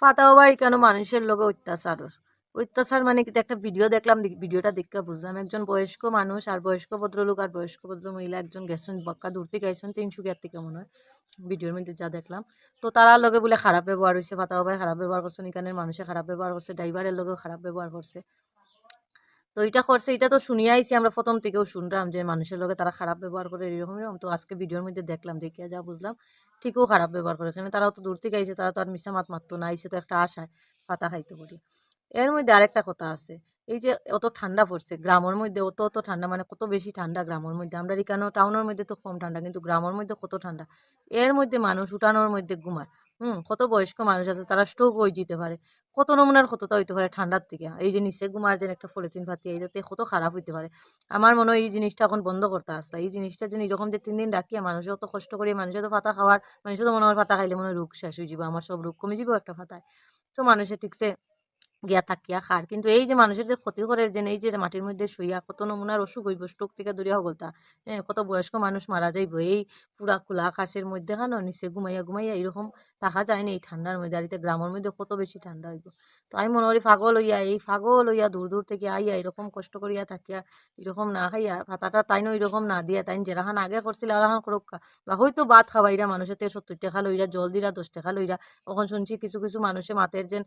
ফাতাওয়ার কেন? মানুষের লোকে অত্যাচার অত্যাচার মানে কিন্তু একটা ভিডিও দেখলাম দেখ- ভিডিওটা দেখে বুঝলাম। একজন বয়স্ক মানুষ আর বয়স্ক ভদ্রলোক আর বয়স্ক ভদ্র মহিলা একজন গেছেন বক্কা দূর গেছেন তিনশুকিয়ার থেকে মনে হয় ভিডিওর মধ্যে যা দেখলাম। তো তারা লগে বলে খারাপ ব্যবহার হয়েছে ফাতাও খারাপ ব্যবহার করছেন, এখানের মানুষে খারাপ ব্যবহার করছে ড্রাইভারের লগেও খারাপ ব্যবহার করছে। তো এটা করছে, এটা তো শুনিয়ে আইছি, আমরা প্রথম থেকেও শুনলাম যে মানুষের লোকে তারা খারাপ ব্যবহার করে, এরকম এরকম। তো আজকে ভিডিওর মধ্যে দেখলাম দেখিয়া যা বুঝলাম, ঠিকও খারাপ ব্যবহার করে। এখানে তারাও তো দূর থেকে আইছে, তারা তো আর মিশা মাত মারতো না আইসে তো একটা আশায় পাতা খাইতে পারি এর মধ্যে আরেকটা কথা আছে, এই যে অত ঠান্ডা পড়ছে, গ্রামের মধ্যে অত অত ঠান্ডা মানে কত বেশি ঠান্ডা গ্রামের মধ্যে। আমরা এখানেও টাউনের মধ্যে তো কম ঠান্ডা, কিন্তু গ্রামের মধ্যে কত ঠান্ডা। এর মধ্যে মানুষ উঠানোর মধ্যে ঘুমায়। হুম, কত বয়স্ক মানুষ আছে, তারা স্ট্রোক হয়ে যেতে পারে। কত নমুনার ক্ষতটা হইতে পারে ঠান্ডার থেকে এই যে নিচে ঘুমার যেন একটা পলিথিন ফাতি এইটাতে কত খারাপ হইতে পারে। আমার মনে হয় এই জিনিসটা এখন বন্ধ করতে আসতে এই জিনিসটা যেন এরকম যে তিন দিন রাখিয়া মানুষে অত কষ্ট করে মানুষে তো ফাতা খাওয়ার মানুষে তো মনে হয় ফাতা খাইলে মনে হয় রোগ শেষ হয়ে যাবে। আমার সব রোগ কমে যাব একটা ফাতায়। তো মানুষে ঠিকছে গিয়া থাকিয়া খার কিন্তু এই যে মানুষের যে ক্ষতি করে যে এই যে মাটির মধ্যে শুইয়া কত নমুনার অসুখ হইব স্ট্রোক থেকে দূরিয়া হগলতা হ্যাঁ কত বয়স্ক মানুষ মারা যাইব। এই পুরা খোলা আকাশের মধ্যে খানো নিচে ঘুমাইয়া ঘুমাইয়া এরকম থাকা যায় না এই ঠান্ডার মধ্যে। আর গ্রামের মধ্যে কত বেশি ঠান্ডা হইব। তো আমি মনে করি পাগল হইয়া, এই পাগল হইয়া দূর দূর থেকে আইয়া এরকম কষ্ট করিয়া থাকিয়া, এরকম না খাইয়া ভাতাটা তাইনও এরকম না দিয়া তাইন যেরাখান আগে করছিল আরাখান করুক বা হয়তো ভাত খাবাইরা মানুষের থেকে সত্তর টাকা লইরা, জল দিরা, দশ টাকা লইরা। তখন শুনছি কিছু কিছু মানুষে মাতের যেন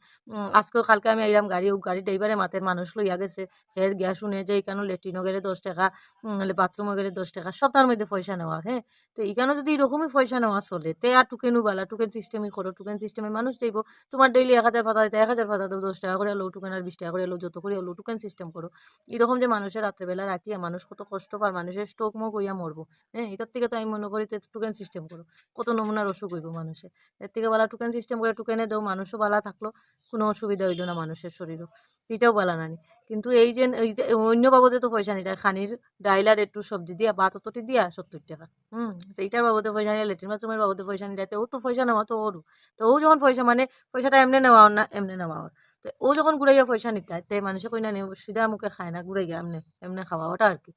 আজকেও কালকে আমি আইরাম গাড়ি গাড়ি ড্রাইভারে মাতের মানুষ লইয়া গেছে। হের গ্যাস শুনে যে এখানে লেট্রিনও গেলে দশ টাকা বাথরুমও গেলে দশ টাকা, সবটার মধ্যে পয়সা নেওয়া হ্যাঁ? তো এখানে যদি এরকমই পয়সা নেওয়া চলে? তে আর টুকেনও বালা টুকেন সিস্টেমই করো টুকেন সিস্টেমে মানুষ যাইব তোমার ডেইলি এক হাজার পাতা দিতে, এক হাজার পাতা দেবো দশ টাকা করে লো টুকেন আর বিশ টাকা করে লো যত করে লো টুকেন সিস্টেম করো। এরকম যে মানুষের রাত্রেবেলা রাখিয়া মানুষ কত কষ্ট পার মানুষের স্ট্রোক মুখ হইয়া মরবো। হ্যাঁ এটার থেকে তো আমি মনে করি টুকেন সিস্টেম করো। কত নমুনার অসুখ হইব মানুষের। এর থেকে বালা টুকেন সিস্টেম করে টুকেনে দেও, মানুষও বালা থাকল, কোনো অসুবিধা হইল না মানুষের শরীরও। এটাও বালা নানি। কিন্তু এই যে এই যে, অন্য বাবদে তো পয়সা নিটা খানির ডাইল আর একটু সবজি দিয়া ভাত অতটি দিয়া, সত্তর টাকা। হম, তো এইটার বাবদে পয়সা নিয়ে লেট্রিন বাথরুমের বাবদে পয়সা নিলে ও তো পয়সা নেওয়া, তো ওর তো ও যখন পয়সা মানে পয়সাটা এমনি নেওয়া না, এমনি নেওয়া ওর তো ও যখন ঘুরাইয়া পয়সা নিতে তাই মানুষে কই না, সিধা মুখে খায় না, ঘুরাইয়া এমনি এমনি খাওয়া, ওটা আর কি।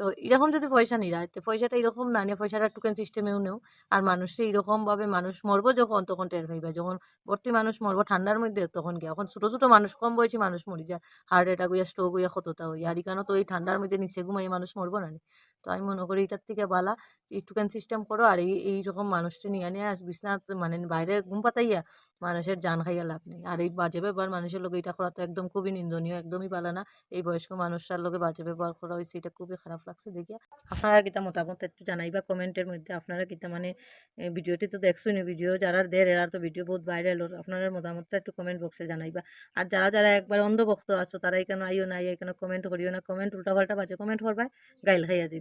তো এরকম যদি পয়সা নিরা তো পয়সাটা এরকম না নিয়ে পয়সাটা টোকেন সিস্টেমেও নেও। আর মানুষে এরকমভাবে মানুষ মরব যখন, তখন টের পাইবা। যখন ভর্তি মানুষ মরবো ঠান্ডার মধ্যে, তখন গিয়ে এখন ছোটো ছোটো মানুষ, কম বয়সী মানুষ মরি যায়। হার্ট অ্যাটাক হইয়া স্ট্রোক হইয়া, ক্ষততা হইয়া আর এখানে তো এই ঠান্ডার মধ্যে নিচে ঘুমাই মানুষ মরবো না নি। তো আমি মনে করি এটার থেকে বালা এই টুকেন সিস্টেম করো আর এই এইরকম মানুষটা নিয়ে নিয়ে আস বিছনাথ মানে বাইরে ঘুম পাতাইয়া মানুষের জান খাইয়া লাভ নেই। আর এই বাজে ব্যবহার মানুষের লোক এটা করা তো একদম খুবই নিন্দনীয়, একদমই পালা না। এই বয়স্ক মানুষটার লোকে বাজে ব্যবহার করা হয়েছে এটা খুবই খারাপ লাগছে দেখিয়া। আপনারা কিতা মতামত একটু জানাইবা কমেন্টের মধ্যে আপনারা কিতা মানে ভিডিওটি তো দেখছুন ভিডিও যারা দের এরা তো ভিডিও বহুত ভাইরাল আপনার মতামতটা একটু কমেন্ট বক্সে জানাইবা আর যারা যারা একবার অন্ধভক্ত আছো তারা এখানে আইও না এখানে কমেন্ট করিও না কমেন্ট উল্টাপাল্টা বাজে কমেন্ট করবা গাইল খাইয়া যাইবা।